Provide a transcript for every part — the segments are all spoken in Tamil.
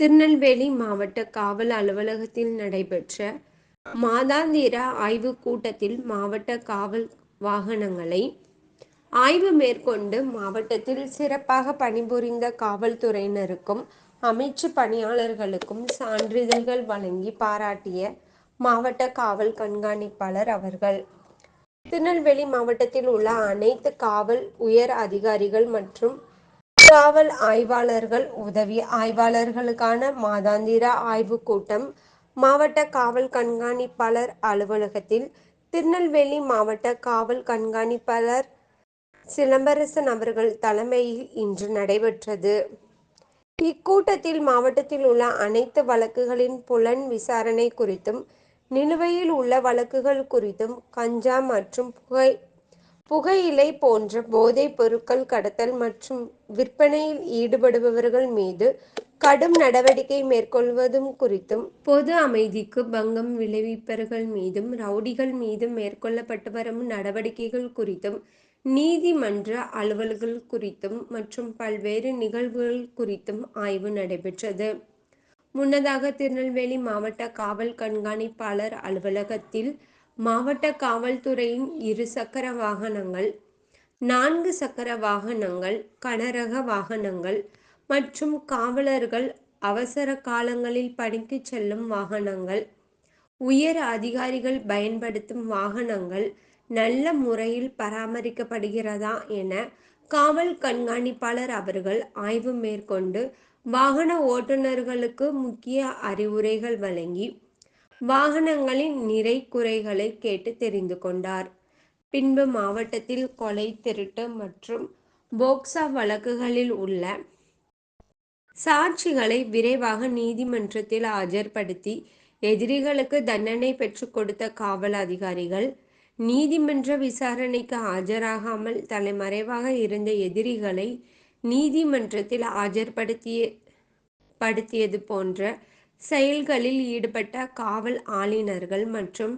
திருநெல்வேலி மாவட்ட காவல் அலுவலகத்தில் நடைபெற்ற மாதாந்திர ஆய்வு கூட்டத்தில் மாவட்ட காவல் வாகனங்களை ஆய்வு மேற்கொண்டு மாவட்டத்தில் சிறப்பாக பணிபுரிந்த காவல்துறையினருக்கும் அமைச்சு பணியாளர்களுக்கும் சான்றிதழ்கள் வழங்கி பாராட்டிய மாவட்ட காவல் கண்காணிப்பாளர் அவர்கள். திருநெல்வேலி மாவட்டத்தில் உள்ள அனைத்து காவல் உயர் அதிகாரிகள் மற்றும் காவல் ஆய்வாளர்கள் உதவி ஆய்வாளர்களுக்கான மாதாந்திர ஆய்வுக் கூட்டம் மாவட்ட காவல் கண்காணிப்பாளர் அலுவலகத்தில் திருநெல்வேலி மாவட்ட காவல் கண்காணிப்பாளர் சிலம்பரசன் அவர்கள் தலைமையில் இன்று நடைபெற்றது. இக்கூட்டத்தில் மாவட்டத்தில் உள்ள அனைத்து வழக்குகளின் புலன் விசாரணை குறித்தும் நிலுவையில் உள்ள வழக்குகள் குறித்தும் கஞ்சா மற்றும் புகை புகையிலை போன்ற போதைப் பொருட்கள் கடத்தல் மற்றும் விற்பனையில் ஈடுபடுபவர்கள் மீது கடும் நடவடிக்கை மேற்கொள்வதும் குறித்தும் பொது அமைதிக்கு பங்கம் விளைவிப்பவர்கள் மீதும் ரவுடிகள் மீதும் மேற்கொள்ளப்பட்டு வரும் நடவடிக்கைகள் குறித்தும் நீதிமன்ற அலுவல்கள் குறித்தும் மற்றும் பல்வேறு நிகழ்வுகள் குறித்தும் ஆய்வு நடைபெற்றது. முன்னதாக திருநெல்வேலி மாவட்ட காவல் கண்காணிப்பாளர் அலுவலகத்தில் மாவட்ட காவல்துறையின் இரு சக்கர வாகனங்கள் நான்கு சக்கர வாகனங்கள் கனரக வாகனங்கள் மற்றும் காவலர்கள் அவசர காலங்களில் பணிக்கு செல்லும் வாகனங்கள் உயர் அதிகாரிகள் பயன்படுத்தும் வாகனங்கள் நல்ல முறையில் பராமரிக்கப்படுகிறதா என காவல் கண்காணிப்பாளர் அவர்கள் ஆய்வு மேற்கொண்டு வாகன ஓட்டுநர்களுக்கு முக்கிய அறிவுரைகள் வழங்கி வாகனங்களின் நிறை குறைகளை கேட்டு தெரிந்து கொண்டார். பின்பு மாவட்டத்தில் கொலை திருட்டு மற்றும் போக்சா வழக்குகளில் உள்ள சாட்சிகளை விரைவாக நீதிமன்றத்தில் ஆஜர்படுத்தி எதிரிகளுக்கு தண்டனை பெற்றுக் கொடுத்த காவல் அதிகாரிகள் நீதிமன்ற விசாரணைக்கு ஆஜராகாமல் தலைமறைவாக இருந்த எதிரிகளை நீதிமன்றத்தில் ஆஜர்படுத்திய படுத்தியது போன்ற செயல்களில் ஈடுபட்ட காவல் ஆளுநர்கள் மற்றும்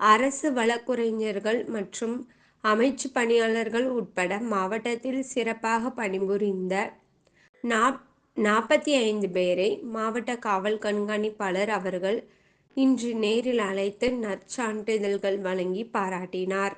அரசு வழக்குரைஞர்கள் மற்றும் அமைச்சு பணியாளர்கள் உட்பட மாவட்டத்தில் சிறப்பாக பணிபுரிந்த நாற்பத்தி ஐந்து பேரை மாவட்ட காவல் கண்காணிப்பாளர் அவர்கள் இன்று நேரில் அழைத்து நற்சான்றிதழ்கள் வழங்கி பாராட்டினார்.